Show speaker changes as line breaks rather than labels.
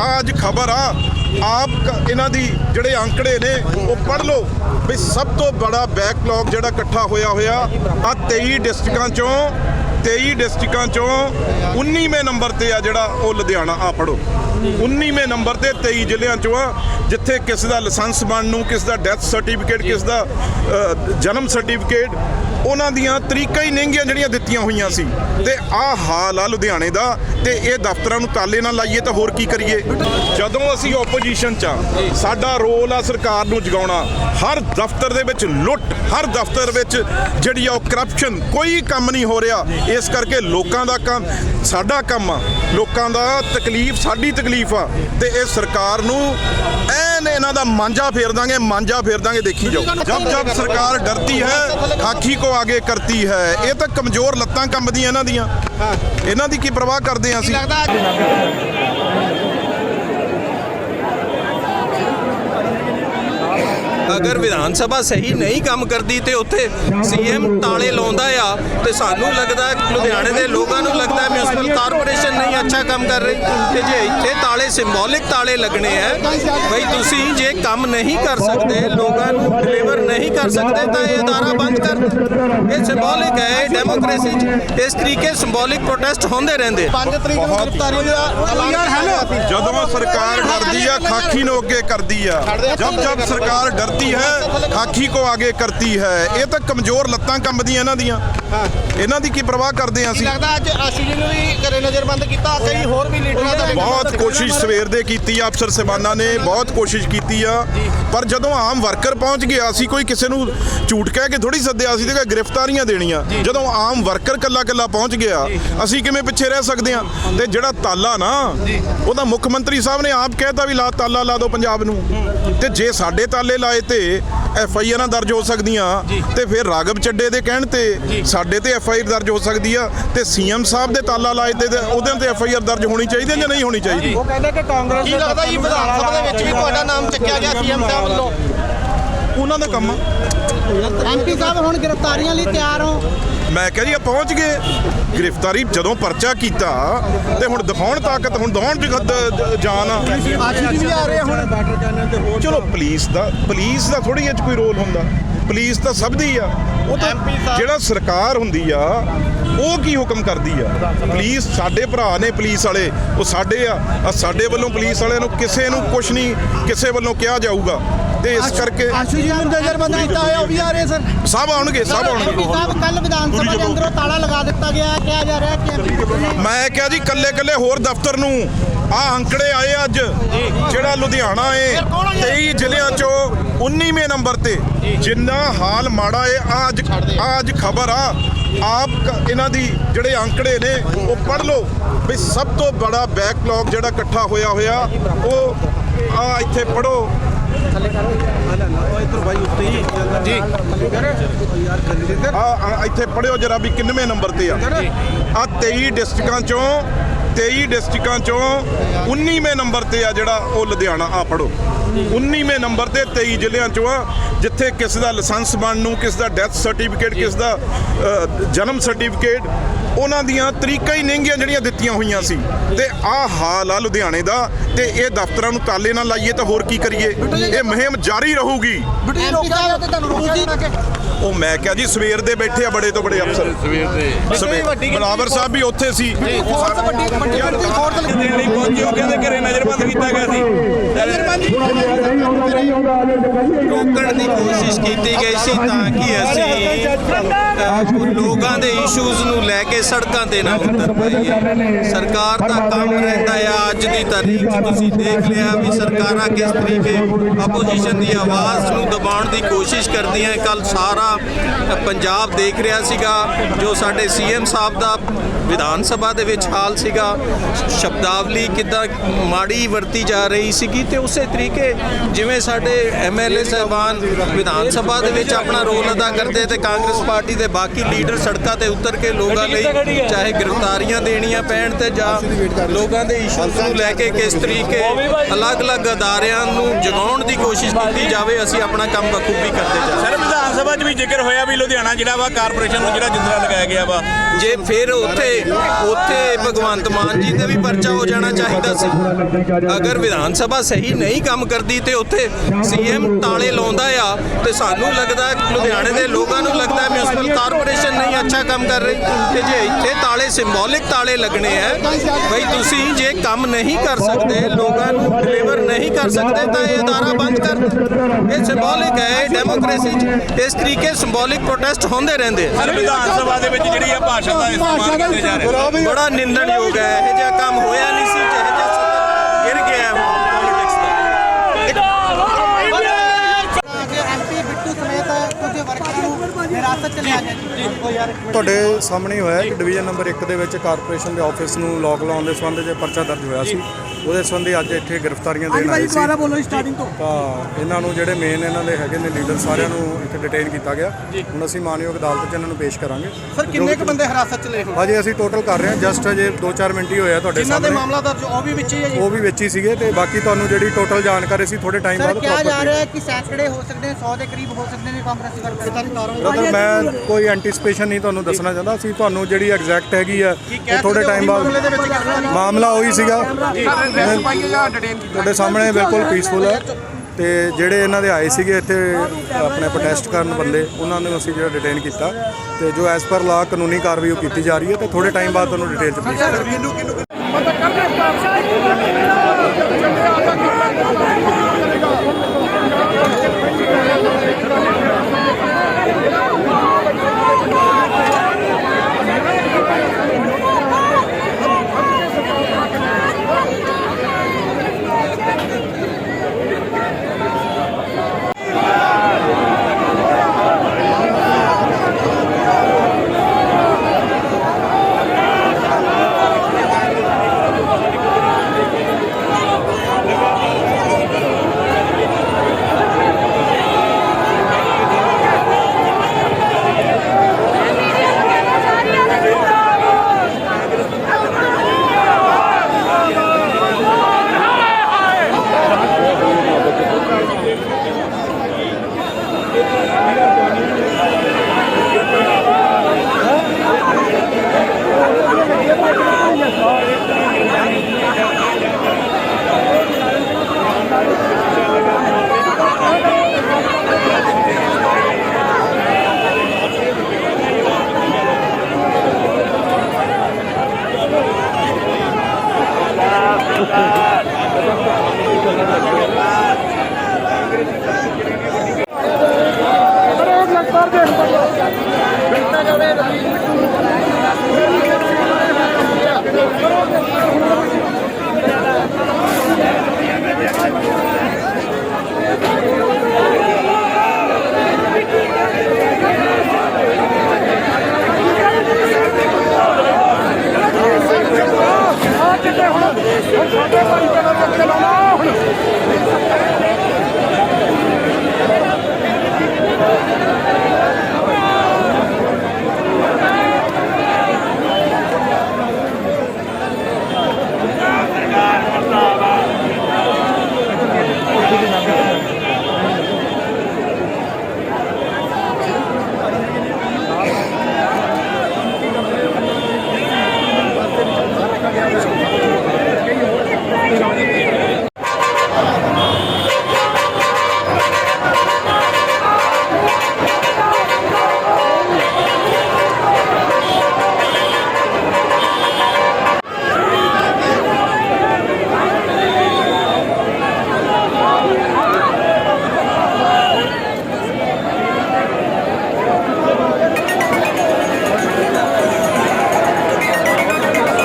ਆ ਅੱਜ ਖਬਰ ਆ। ਆਪ ਇਹਨਾਂ ਦੀ ਜਿਹੜੇ ਅੰਕੜੇ ਨੇ, ਉਹ ਪੜ੍ਹ ਲਓ ਵੀ ਸਭ ਤੋਂ ਬੜਾ ਬੈਕਲੌਗ ਜਿਹੜਾ ਇਕੱਠਾ ਹੋਇਆ ਹੋਇਆ ਆ 23 ਡਿਸਟ੍ਰਿਕਾਂ ਚੋਂ 23 ਡਿਸਟ੍ਰਿਕਾਂ ਚੋਂ 19ਵੇਂ ਨੰਬਰ ਤੇ ਆ ਜਿਹੜਾ ਉਹ ਲੁਧਿਆਣਾ ਆ ਪੜੋ 19ਵੇਂ ਨੰਬਰ ਤੇ 23 ਜ਼ਿਲ੍ਹਿਆਂ ਚੋਂ ਆ, ਜਿੱਥੇ ਕਿਸ ਦਾ ਲਾਇਸੈਂਸ ਬਣਨ ਨੂੰ, ਕਿਸ ਦਾ ਡੈਥ ਸਰਟੀਫਿਕੇਟ ਕਿਸ ਦਾ ਜਨਮ ਸਰਟੀਫਿਕੇਟ ਉਹਨਾਂ ਦੀਆਂ ਤਰੀਕਾਂ ਹੀ ਨਹੀਂਗੀਆਂ ਜਿਹੜੀਆਂ ਦਿੱਤੀਆਂ ਹੋਈਆਂ ਸੀ। ਤੇ ਆਹ ਹਾਲ ਆ ਲੁਧਿਆਣੇ ਦਾ, ਤੇ ਇਹ ਦਫ਼ਤਰਾਂ ਨੂੰ ਤਾਲੇ ਨਾਲ ਲਾਈਏ ਤਾਂ ਹੋਰ ਕੀ ਕਰੀਏ? ਜਦੋਂ ਅਸੀਂ ਆਪੋਜੀਸ਼ਨ 'ਚ ਆ, ਸਾਡਾ ਰੋਲ ਆ ਸਰਕਾਰ ਨੂੰ ਜਗਾਉਣਾ। ਹਰ ਦਫ਼ਤਰ ਦੇ ਵਿੱਚ ਲੁੱਟ, ਹਰ ਦਫ਼ਤਰ ਵਿੱਚ ਜਿਹੜੀ ਆ ਉਹ ਕਰਪਸ਼ਨ ਕੋਈ ਕੰਮ ਨਹੀਂ ਹੋ ਰਿਹਾ। ਇਸ ਕਰਕੇ ਲੋਕਾਂ ਦਾ ਕੰਮ, ਸਾਡਾ ਕੰਮ ਆ। ਲੋਕਾਂ ਦਾ ਤਕਲੀਫ, ਸਾਡੀ ਤਕਲੀਫ ਆ। ਤੇ ਇਹ ਸਰਕਾਰ ਨੂੰ ਐਨ ਇਹਨਾਂ ਦਾ ਮਾਂਜਾ ਫੇਰ ਦਾਂਗੇ ਮਾਂਜਾ ਫੇਰ ਦਾਂਗੇ, ਦੇਖੀ ਜਾਓ। ਜਦ ਜਦ ਸਰਕਾਰ ਡਰਦੀ ਹੈ ਖਾਕੀ ਕੋ ਆਗੇ ਕਰਤੀ ਹੈ। ਇਹ ਤਾਂ ਕਮਜ਼ੋਰ ਲੱਤਾਂ ਕੰਬਦੀਆਂ ਇਹਨਾਂ ਦੀਆਂ। ਇਹਨਾਂ ਦੀ ਕੀ ਪਰਵਾਹ ਕਰਦੇ ਆ ਅਸੀਂ?
ਅਗਰ ਵਿਧਾਨ ਸਭਾ ਸਹੀ ਨਹੀਂ ਕੰਮ ਕਰਦੀ ਤੇ ਉੱਥੇ ਸੀਐਮ ਤਾਲੇ ਲਾਉਂਦਾ ਆ ਤੇ ਸਾਨੂੰ ਲੱਗਦਾ ਲੁਧਿਆਣੇ ਦੇ ਲੋਕਾਂ ਨੂੰ ਲੱਗਦਾ ਮਿਊਨਿਸਪਲ ਕਾਰਪੋਰੇਸ਼ਨ ਨਹੀਂ ਅੱਛਾ ਕੰਮ ਕਰ ਰਹੀ ਤੇ ਜੇ ਇੱਥੇ ਤਾਲੇ ਸਿੰਬੋਲਿਕ ਤਾਲੇ ਲੱਗਣੇ ਆ ਬਈ ਤੁਸੀਂ ਜੇ ਕੰਮ ਨਹੀਂ ਕਰ ਸਕਦੇ ਲੋਕਾਂ ਨੂੰ ਡਿਲੀਵਰ ਨਹੀਂ ਕਰ ਸਕਦੇ ਤਾਂ ਇਹ ਅਦਾਰਾ ਬੰਦ ਕਰ ਦਿਓ। ਇਹ ਸਿੰਬੋਲਿਕ ਹੈ ਡੈਮੋਕ੍ਰੇਸੀ 'ਚ। ਇਸ ਤਰੀਕੇ ਸਿੰਬੋਲਿਕ ਪ੍ਰੋਟੈਸਟ ਹੁੰਦੇ ਰਹਿੰਦੇ
5 ਤਰੀਕ ਨੂੰ ਗ੍ਰਿਫਤਾਰੀ ਦਾ ਯਾਰ ਹੈਲੋ
ਜਦੋਂ ਸਰਕਾਰ ਡਰਦੀ ਆ ਖਾਕੀ ਨੂੰ ਅੱਗੇ ਕਰਦੀ ਆ। ਜਬ ਜਬ ਸਰਕਾਰ ਡਰਤੀ ਹੈ ਖਾਕੀ ਕੋ ਆਗੇ ਕਰਤੀ ਹੈ। ਇਹ ਤਾਂ ਕਮਜ਼ੋਰ ਲੱਤਾਂ ਕੰਬਦੀਆਂ ਇਹਨਾਂ ਦੀਆਂ। ਇਹਨਾਂ ਦੀ ਕੀ ਪਰਵਾਹ ਕਰਦੇ ਆ ਅਸੀਂ?
ਲੱਗਦਾ ਅੱਜ ਆਸ਼ੂ ਜੀ ਨੂੰ ਵੀ ਘਰੇ ਨਜ਼ਰਬੰਦ ਕੀਤਾ ਕਈ ਹੋਰ ਵੀ ਲੀਡਰਾਂ ਦਾ
ਬਹੁਤ ਕੋਸ਼ਿਸ਼ ਸਵੇਰ ਦੇ ਕੀਤੀ ਆ ਅਫਸਰ ਸਬਾਨਾ ਨੇ ਬਹੁਤ ਕੋਸ਼ਿਸ਼ ਕੀਤੀ ਆ। ਪਰ ਜਦੋਂ ਆਮ ਵਰਕਰ ਪਹੁੰਚ ਗਿਆ ਅਸੀਂ ਕੋਈ ਕਿਸੇ ਨੂੰ ਝੂਠ ਕਹਿ ਕੇ ਥੋੜੀ ਸੱਦਿਆ ਸੀ ਤੇ ਗ੍ਰਿਫਤਾਰੀਆਂ ਦੇਣੀਆਂ। ਜਦੋਂ ਆਮ ਵਰਕਰ ਕੱਲਾ ਕੱਲਾ ਪਹੁੰਚ ਗਿਆ ਅਸੀਂ ਕਿਵੇਂ ਪਿੱਛੇ ਰਹਿ ਸਕਦੇ ਆ ਤੇ ਜਿਹੜਾ ਤਾਲਾ ਨਾ ਉਹਦਾ ਮੁੱਖ ਮੰਤਰੀ ਸਾਹਿਬ ਨੇ ਆਪ ਕਹਿਤਾ ਵੀ ਲਾ ਤਾਲਾ ਲਾ ਦਿਓ ਪੰਜਾਬ ਨੂੰ। ਤੇ ਜੇ ਸਾਡੇ ਤਾਲੇ ਲਾਏ ਤੇ ਐਫ ਆਈ ਆਰਾਂ ਦਰਜ ਹੋ ਸਕਦੀਆਂ ਤੇ ਫਿਰ ਰਾਗਵ ਚੱਡੇ ਦੇ ਕਹਿਣ ਤੇ ਸਾਡੇ ਤੇ ਐਫ ਆਈ ਆਰ ਦਰਜ ਹੋ ਸਕਦੀ ਆ ਤੇ ਸੀਐਮ ਸਾਹਿਬ ਦੇ ਤਾਲਾ ਲਾਏ ਤੇ ਉਹਦੇ ਤੇ ਐਫ ਆਈ ਆਰ ਦਰਜ ਹੋਣੀ ਚਾਹੀਦੀ ਹੈ ਜਾਂ ਨਹੀਂ ਹੋਣੀ ਚਾਹੀਦੀ?
ਉਹ ਕਹਿੰਦੇ ਕਿ ਕਾਂਗਰਸ
ਕੀ ਲੱਗਦਾ ਜੀ ਵਿਧਾਨ ਸਭਾ ਦੇ ਵਿੱਚ ਵੀ ਤੁਹਾਡਾ ਨਾਮ ਚੱਕਿਆ ਗਿਆ ਸੀਐਮ ਸਾਹਿਬ ਵੱਲੋਂ?
ਉਹਨਾਂ ਦਾ ਕੰਮ ਆ।
ਐਮਪੀ ਸਾਹਿਬ ਹੁਣ ਗ੍ਰਿਫਤਾਰੀਆਂ ਲਈ ਤਿਆਰ ਹੋ।
ਮੈਂ ਕਿਹਾ ਜੀ ਆ ਪਹੁੰਚ ਗਏ। ਗ੍ਰਿਫਤਾਰੀ ਜਦੋਂ ਪਰਚਾ ਕੀਤਾ ਤੇ ਹੁਣ ਦਿਖਾਉਣ ਤਾਕਤ ਹੁਣ ਦਿਖਾਉਣ ਜਗਤ ਜਾਨ ਆ।
ਆਸ਼ੂ ਜੀ ਵੀ ਆ ਰਹੇ ਹੁਣ।
ਚਲੋ ਪੁਲਿਸ ਦਾ ਪੁਲਿਸ ਦਾ ਥੋੜੀ 'ਚ ਕੋਈ ਰੋਲ ਹੁੰਦਾ। ਪੁਲਿਸ ਤਾਂ ਸਭ ਦੀ ਆ। ਉਹ ਤਾਂ ਜਿਹੜਾ ਸਰਕਾਰ ਹੁੰਦੀ ਆ ਉਹ ਕੀ ਹੁਕਮ ਕਰਦੀ ਆ? ਪੁਲਿਸ ਸਾਡੇ ਭਰਾ ਨੇ ਪੁਲਿਸ ਵਾਲੇ ਉਹ ਸਾਡੇ ਆ। ਆ ਸਾਡੇ ਵੱਲੋਂ ਪੁਲਿਸ ਵਾਲਿਆਂ ਨੂੰ ਕਿਸੇ ਨੂੰ ਕੁਝ ਨਹੀਂ ਕਿਸੇ ਵੱਲੋਂ ਕਿਹਾ ਜਾਊਗਾ। ਤੇ ਇਸ ਕਰਕੇ
ਆਸ਼ੂ ਜੀ ਨੂੰ ਨਜ਼ਰਬੰਦ ਕੀਤਾ ਹੋਇਆ ਉਹ ਵੀ ਆ ਰਹੇ ਸਰ
ਸਭ ਆਉਣਗੇ ਸਭ ਆਉਣਗੇ।
ਸਾਹਿਬ ਕੱਲ ਵਿਧਾਨ ਸਭਾ ਦੇ ਅੰਦਰੋਂ ਤਾਲਾ ਲਗਾ ਦਿੱਤਾ ਗਿਆ ਕਿਹਾ ਜਾ ਰਿਹਾ ਕਿ
ਮੈਂ ਕਿਹਾ ਜੀ ਕੱਲੇ ਕੱਲੇ ਹੋਰ ਦਫ਼ਤਰ ਨੂੰ ਆ ਅੰਕੜੇ ਆਏ ਅੱਜ ਜਿਹੜਾ ਲੁਧਿਆਣਾ ਏ 23 ਜ਼ਿਲ੍ਹਿਆਂ ਚੋਂ 19ਵੇਂ ਨੰਬਰ ਤੇ। ਜਿੰਨਾ ਹਾਲ ਮਾੜਾ ਏ ਆ ਅੱਜ ਆ ਅੱਜ ਖਬਰ ਆ। ਆਪ ਇਹਨਾਂ ਦੀ ਜਿਹੜੇ ਅੰਕੜੇ ਨੇ ਉਹ ਪੜ੍ਹ ਲਓ ਵੀ ਸਭ ਤੋਂ ਬੜਾ ਬੈਕਲੌਗ ਜਿਹੜਾ ਇਕੱਠਾ ਹੋਇਆ ਹੋਇਆ ਉਹ ਆ ਇੱਥੇ ਪੜੋ ਆ ਇੱਥੇ ਪੜਿਓ ਜਰਾ ਵੀ ਕਿੰਨਵੇਂ ਨੰਬਰ ਤੇ ਆ। ਆ 23 ਡਿਸਟ੍ਰਿਕਾਂ ਚੋਂ 23 ਡਿਸਟ੍ਰਿਕਾਂ ਚੋਂ 19ਵੇਂ ਨੰਬਰ ਤੇ ਆ ਜਿਹੜਾ ਉਹ ਲੁਧਿਆਣਾ ਆ ਪੜੋ 19ਵੇਂ ਨੰਬਰ ਤੇ 23 ਜ਼ਿਲ੍ਹਿਆਂ ਚੋਂ ਆ ਜਿੱਥੇ ਕਿਸ ਦਾ ਲਾਇਸੈਂਸ ਬਣਨ ਨੂੰ ਕਿਸ ਦਾ ਡੈਥ ਸਰਟੀਫਿਕੇਟ ਕਿਸ ਦਾ ਜਨਮ ਸਰਟੀਫਿਕੇਟ ਉਹਨਾਂ ਦੀਆਂ ਤਰੀਕਾਂ ਹੀ ਨਹੀਂਗੀਆਂ ਜਿਹੜੀਆਂ ਦਿੱਤੀਆਂ ਹੋਈਆਂ ਸੀ। ਤੇ ਆਹ ਹਾਲ ਆ ਲੁਧਿਆਣੇ ਦਾ, ਤੇ ਇਹ ਦਫ਼ਤਰਾਂ ਨੂੰ ਤਾਲੇ ਨਾਲ ਲਾਈਏ ਤਾਂ ਹੋਰ ਕੀ ਕਰੀਏ? ਇਹ ਮੁਹਿੰਮ ਜਾਰੀ ਰਹੂਗੀ।
ਐਮਪੀ ਸਾਹਿਬ ਤੇ ਤੁਹਾਨੂੰ ਰੋਕਿਆ
ਉਹ ਮੈਂ ਕਿਹਾ ਜੀ ਸਵੇਰ ਦੇ ਬੈਠੇ ਆ ਬੜੇ ਤੋਂ ਬੜੇ ਅਫਸਰ। ਸਵੇਰ ਦੇ ਸਵੇਰ ਬਲਾਵਰ ਸਾਹਿਬ ਵੀ ਉੱਥੇ ਸੀ।
ਫੋਰਸ ਵੱਡੀ ਵੱਡੀ ਵੱਡੀ ਫੋਰਸ
ਦੇਣ ਲਈ ਪਹੁੰਚੇ ਉਹ ਕਹਿੰਦੇ ਘਰੇ ਨਜ਼ਰਬੰਦ ਕੀਤਾ ਗਿਆ ਸੀ। ਰੋਕਣ ਦੀ ਕੋਸ਼ਿਸ਼ ਕੀਤੀ ਗਈ ਸੀ ਤਾਂ ਕਿ ਅਸੀਂ ਲੋਕਾਂ ਦੇ ਇਸ਼ੂਜ਼ ਨੂੰ ਲੈ ਕੇ ਸੜਕਾਂ ਤੇ ਨਾ ਉਤਰ ਪਾਈਏ। ਸਰਕਾਰ ਦਾ ਕੰਮ ਰਹਿੰਦਾ ਆ ਅੱਜ ਦੀ ਤਾਰੀਖ ਤੁਸੀਂ ਦੇਖ ਲਿਆ ਵੀ ਸਰਕਾਰਾਂ ਕਿਸ ਤਰੀਕੇ ਆਪੋਜੀਸ਼ਨ ਦੀ ਆਵਾਜ਼ ਨੂੰ ਦਬਾਉਣ ਦੀ ਕੋਸ਼ਿਸ਼ ਕਰਦੀਆਂ। ਕੱਲ ਸਾਰਾ ਅ, ਪੰਜਾਬ ਦੇਖ ਰਿਹਾ ਸੀਗਾ ਜੋ ਸਾਡੇ ਸੀਐਮ ਸਾਹਿਬ ਦਾ ਵਿਧਾਨ ਸਭਾ ਦੇ ਵਿੱਚ ਹਾਲ ਸੀਗਾ ਸ਼ਬਦਾਵਲੀ ਕਿੱਦਾਂ ਮਾੜੀ ਵਰਤੀ ਜਾ ਰਹੀ ਸੀਗੀ ਤੇ ਉਸੇ ਤਰੀਕੇ ਜਿਵੇਂ ਸਾਡੇ ਐਮਐਲਏ ਸਾਹਿਬਾਨ ਵਿਧਾਨ ਸਭਾ ਦੇ ਵਿੱਚ ਆਪਣਾ ਰੋਲ ਅਦਾ ਕਰਦੇ ਤੇ ਕਾਂਗਰਸ ਪਾਰਟੀ ਦੇ ਬਾਕੀ ਲੀਡਰ ਸੜਕਾਂ ਤੇ ਉਤਰ ਕੇ ਲੋਕਾਂ ਲਈ ਚਾਹੇ ਗ੍ਰਿਫਤਾਰੀਆਂ ਦੇਣੀਆਂ ਪੈਣ ਤੇ ਜਾਂ ਲੋਕਾਂ ਦੇ ਇਸ਼ੂਜ਼ ਨੂੰ ਲੈ ਕੇ ਕਿਸ ਤਰੀਕੇ ਅਲੱਗ-ਅਲੱਗ ਅਦਾਰਿਆਂ ਨੂੰ ਜਗਾਉਣ ਦੀ ਕੋਸ਼ਿਸ਼ ਕੀਤੀ ਜਾਵੇ ਅਸੀਂ ਆਪਣਾ ਕੰਮ ਬਖੂਬੀ ਕਰਦੇ ਜਾ।
ਸਰ ਵਿਧਾਨ ਸਭਾ 'ਚ ਵੀ ਜ਼ਿਕਰ ਹੋਇਆ ਵੀ ਲੁਧਿਆਣਾ ਜਿਹੜਾ ਵਾ ਕਾਰਪੋਰੇਸ਼ਨ ਨੂੰ ਜਿਹੜਾ ਜਿੰਦਰਾ ਲਗਾਇਆ ਗਿਆ ਵਾ।
ਜੇ ਫਿਰ ਉੱਥੇ ਉੱਥੇ ਭਗਵੰਤ ਮਾਨ ਜੀ ਤੇ ਵੀ ਪਰਚਾ ਹੋ ਜਾਣਾ ਚਾਹੀਦਾ ਸੀ। ਅਗਰ ਵਿਧਾਨ ਸਭਾ ਸਹੀ ਨਹੀਂ ਕੰਮ ਕਰਦੀ ਤੇ ਉੱਥੇ ਸੀਐਮ ਤਾਲੇ ਲਾਉਂਦਾ ਆ ਤੇ ਸਾਨੂੰ ਲੱਗਦਾ ਲੁਧਿਆਣੇ ਦੇ ਲੋਕਾਂ ਨੂੰ ਲੱਗਦਾ ਮਿਊਨਿਸਪਲ ਕਾਰਪੋਰੇਸ਼ਨ ਨਹੀਂ ਅੱਛਾ ਕੰਮ ਕਰ ਰਹੀ। ਤੇ ਜੇ ਇੱਥੇ ਤਾਲੇ ਸਿੰਬੋਲਿਕ ਤਾਲੇ ਲੱਗਣੇ ਆ ਬਈ ਤੁਸੀਂ ਜੇ ਕੰਮ ਨਹੀਂ ਕਰ ਸਕਦੇ, ਲੋਕਾਂ ਨੂੰ ਡਿਲੀਵਰ ਨਹੀਂ ਕਰ ਸਕਦੇ, ਤਾਂ ਇਹ ਅਦਾਰਾ ਬੰਦ ਕਰ ਇਹ ਸਿੰਬੋਲਿਕ ਹੈ ਡੈਮੋਕ੍ਰੇਸੀ 'ਚ। ਇਸ ਤਰੀਕੇ ਸਿੰਬੋਲਿਕ ਪ੍ਰੋਟੈਸਟ ਹੁੰਦੇ ਰਹਿੰਦੇ ਆ।
ਵਿਧਾਨ ਸਭਾ ਦੇ ਵਿੱਚ ਜਿਹੜੀ ਆ ਭਾਸ਼ਾ ਦਾ ਇਸਤੇਮਾਲ ਕਰਦੇ ਜਾ ਰਹੇ
ਬੜਾ ਨਿੰਦਣਯੋਗ ਹੈ ਇਹ ਜਿਹਾ ਕੰਮ ਹੋਇਆ ਨਹੀਂ ਸੀ ਜਿਹੋ ਜਿਹਾ ਸੱਤਾ ਗਿਰ ਗਿਆ ਪੋਲਿਟਿਕਸ ਦਾ।
ਅੱਜ ਐਮਪੀ ਬਿੱਟੂ ਸਮੇਤ ਕੁਝ ਵਰਕਰਾਂ ਨੂੰ ਹਿਰਾਸਤ ਚ ਲਿਆ ਗਿਆ ਜੀ ਕੋਈ ਯਾਰ
ਤੁਹਾਡੇ ਸਾਹਮਣੇ ਹੀ ਹੋਇਆ ਕਿ ਡਿਵੀਜ਼ਨ ਨੰਬਰ 1 ਦੇ ਵਿੱਚ ਕਾਰਪੋਰੇਸ਼ਨ ਦੇ ਆਫਿਸ ਨੂੰ ਲੋਕ ਲਾਉਣ ਦੇ ਸੰਬੰਧ 'ਚ ਪਰਚਾ ਦਰਜ ਹੋਇਆ ਸੀ। ਉਹਦੇ ਸੰਬੰਧੀ ਅੱਜ ਇੱਥੇ ਗ੍ਰਿਫਤਾਰੀਆਂ ਦੇਣ ਆਏ ਸੀ।
ਬੋਲੋ ਸਟਾਰਟਿੰਗ ਤੋਂ।
ਤਾਂ ਇਹਨਾਂ ਨੂੰ ਜਿਹੜੇ ਮੇਨ ਇਹਨਾਂ ਦੇ ਹੈਗੇ ਨੇ ਲੀਡਰ ਸਾਰਿਆਂ ਨੂੰ ਇੱਥੇ ਡਿਟੇਨ ਕੀਤਾ ਗਿਆ। ਹੁਣ ਅਸੀਂ ਮਾਨਯੋਗ ਅਦਾਲਤ 'ਚ ਇਹਨਾਂ ਨੂੰ ਪੇਸ਼ ਕਰਾਂਗੇ।
ਸਰ ਕਿੰਨੇ ਕੁ ਬੰਦੇ ਹਿਰਾਸਤ 'ਚ ਲਏ ਹੁਣ?
ਅਜੇ ਅਸੀਂ ਟੋਟਲ ਕਰ ਰਹੇ ਹਾਂ ਜਸਟ ਅਜੇ 2-4 ਮਿੰਟ ਹੀ ਹੋਇਆ ਤੁਹਾਡੇ
ਜਿਨ੍ਹਾਂ ਦੇ
ਸਾਹਮਣੇ
ਮਾਮਲਾ ਦਰਜ ਉਹ ਵੀ ਵਿੱਚ ਹੀ ਹੈ ਜੀ।
ਉਹ ਵੀ ਵਿੱਚ ਹੀ ਸੀਗੇ ਤੇ ਬਾਕੀ ਤੁਹਾਨੂੰ ਜਿਹੜੀ ਟੋਟਲ ਜਾਣਕਾਰੀ ਸੀ ਥੋੜੇ ਟਾਈਮ
ਸਰ
ਬਾਅਦ
ਕਿਹਾ ਜਾ ਰਿਹਾ ਹੈ ਕਿ ਸੈਂਕੜੇ ਹੋ ਸਕਦੇ ਨੇ 100 ਦੇ ਕਰੀਬ ਹੋ ਸਕਦੇ ਨੇ ਕਾਂਗਰਸੀ ਵਰਕਰ
ਬ੍ਰਦਰ ਮੈਂ ਕੋਈ ਐਂਟੀਸਪੇਸ਼ਨ ਨਹੀਂ ਤੁਹਾਨੂੰ ਦੱਸਣਾ ਚਾਹੁੰਦਾ। ਅਸੀਂ ਤੁਹਾਨੂੰ ਜਿਹੜੀ ਐਗਜ਼ੈਕਟ ਹੈਗੀ ਆ ਇਹ ਥੋੜੇ ਟਾਈਮ
ਮਾਮਲੇ
ਬਾਅਦ ਤੁਹਾਡੇ ਸਾਹਮਣੇ ਬਿਲਕੁਲ ਪੀਸਫੁਲ ਹੈ। ਤੇ ਜਿਹੜੇ ਇਹਨਾਂ ਦੇ ਆਏ ਸੀਗੇ ਇੱਥੇ ਆਪਣੇ ਪ੍ਰੋਟੈਸਟ ਕਰਨ ਬੰਦੇ ਉਹਨਾਂ ਨੂੰ ਅਸੀਂ ਜਿਹੜਾ ਡਿਟੇਨ ਕੀਤਾ। ਤੇ ਜੋ ਐਸ ਪਰ ਲਾ ਕਾਨੂੰਨੀ ਕਾਰਵਾਈ ਉਹ ਕੀਤੀ ਜਾ ਰਹੀ ਹੈ ਤੇ ਥੋੜੇ ਟਾਈਮ ਬਾਅਦ ਤੁਹਾਨੂੰ ਡਿਟੇਲ ਚ ਪੇਸ਼